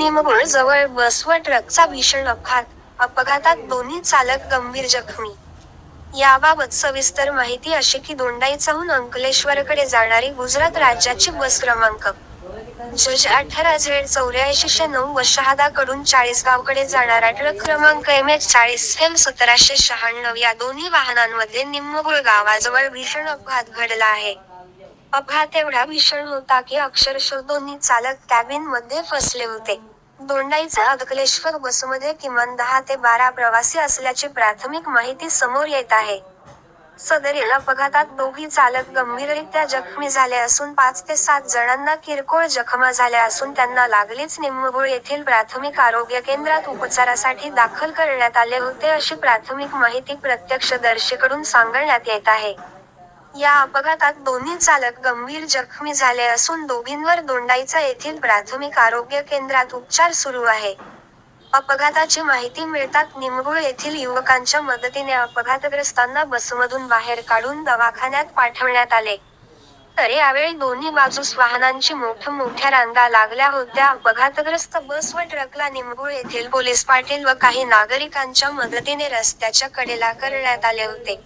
निमगुळ जवळ बस व ट्रकचा भीषण अपघात. अपघातात दोन्ही चालक गंभीर जखमी. याबाबत सविस्तर माहिती अशी की दोंडाईचाहून अंकलेश्वरकडे जाणारी गुजरात राज्याची बस क्रमांक. जज अठरा झेड चौऱ्याऐंशीशे नऊ व शहादाकडून चाळीसगावकडे जाणारा ट्रक क्रमांक एम एच चाळीस एम सतराशे शहाण्णव या दोन्ही वाहनांमध्ये निम्मगुळ गावाजवळ भीषण अपघात घडला आहे. अपघात एवढा भीषण होता की अक्षरशः दोन्ही चालक कॅबिनमध्ये फसले होते. दोंडाईचा अकलेश्वर बसमध्ये किमान दहा ते बारा प्रवासी असल्याची प्राथमिक माहिती समोर येत आहे. सदरील अपघातात दोघी चालक गंभीररित्या जखमी झाले असून पाच ते सात जणांना किरकोळ जखमा झाल्या असून त्यांना लागलीच निम्मगुळ येथील प्राथमिक आरोग्य केंद्रात उपचारासाठी दाखल करण्यात आले होते अशी प्राथमिक माहिती प्रत्यक्षदर्शीकडून सांगण्यात येत आहे. या अपघातात दोन्ही चालक गंभीर जखमी झाले असून दोघींवर दोंडाईचा येथील प्राथमिक आरोग्य केंद्रात उपचार सुरू आहे. अपघाताची माहिती मिळतात निमगुळ येथील युवकांच्या मदतीने अपघातग्रस्तांना बसमधून बाहेर काढून दवाखान्यात पाठवण्यात आले. तर यावेळी दोन्ही बाजूस वाहनांची मोठमोठ्या रांगा लागल्या होत्या. अपघातग्रस्त बस व ट्रकला निमगुळ येथील पोलीस पाटील व काही नागरिकांच्या मदतीने रस्त्याच्या कडेला करण्यात आले होते.